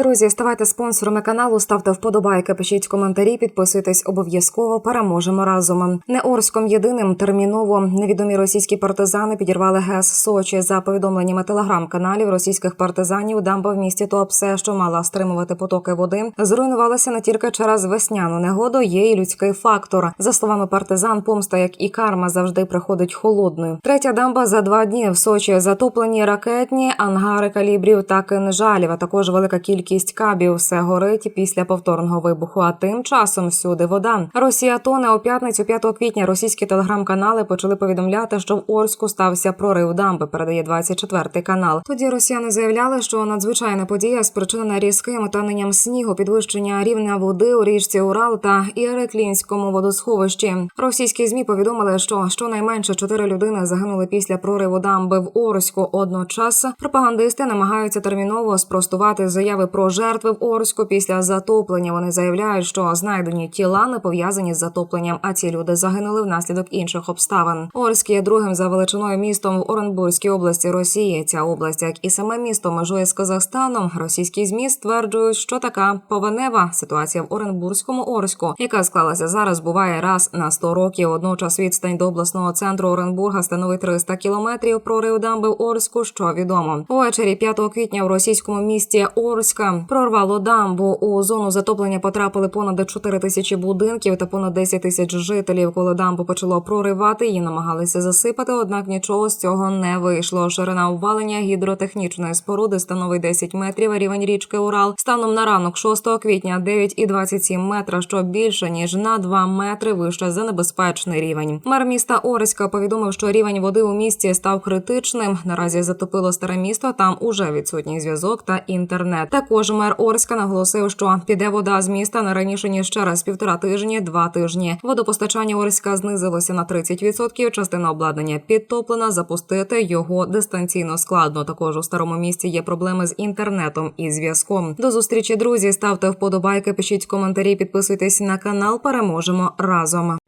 Друзі, ставайте спонсорами каналу, ставте вподобайки, пишіть коментарі, підписуйтесь обов'язково. Переможемо разом. Не Орском єдиним терміново невідомі російські партизани підірвали ГЕС Сочі. За повідомленнями телеграм-каналів російських партизанів, дамба в місті Туапсе, що мала стримувати потоки води, зруйнувалася не тільки через весняну негоду, є і людський фактор. За словами партизан, помста, як і карма, завжди приходить холодною. Третя дамба за два дні в Сочі затоплені ракетні ангари калібрів та кинжалів, а також велика кількість кабів. Все горить після повторного вибуху. А тим часом всюди вода. Росія тоне у п'ятницю 5 квітня. Російські телеграм-канали почали повідомляти, що в Орську стався прорив дамби. Передає 24 канал. Тоді росіяни заявляли, що надзвичайна подія спричинена різким таненням снігу, підвищення рівня води у річці Урал та Іреклінському водосховищі. Російські змі повідомили, що щонайменше чотири людини загинули після прориву дамби в Орську. Одночас пропагандисти намагаються терміново спростувати заяви про жертви в Орську після затоплення. Вони заявляють, що знайдені тіла не пов'язані з затопленням, а ці люди загинули внаслідок інших обставин. Орськ є другим за величиною містом в Оренбурзькій області Росії. Ця область, як і саме місто, межує з Казахстаном. Російські змі стверджують, що така повенева ситуація в Оренбурзькому Орську, яка склалася зараз, буває раз на 100 років. Водночас відстань до обласного центру Оренбурга становить 300 кілометрів. Прорив дамби в Орську, що відомо. Увечері 5 квітня в російському місті Орська прорвало дамбу. У зону затоплення потрапили понад 4 тисячі будинків та понад 10 тисяч жителів. Коли дамбу почало проривати, її намагалися засипати, однак нічого з цього не вийшло. Ширина обвалення гідротехнічної споруди становить 10 метрів. Рівень річки Урал станом на ранок 6 квітня 9,27 метра, що більше ніж на 2 метри вище за небезпечний рівень. Мер міста Орська повідомив, що рівень води у місті став критичним. Наразі затопило старе місто. Там уже відсутній зв'язок та інтернет. Також мер Орська наголосив, що піде вода з міста не раніше ніж через півтора тижні, два тижні. Водопостачання Орська знизилося на 30%, Частина обладнання підтоплена. Запустити його дистанційно складно. Також у старому місті є проблеми з інтернетом і зв'язком. До зустрічі, друзі. Ставте вподобайки, пишіть коментарі, підписуйтесь на канал. Переможемо разом.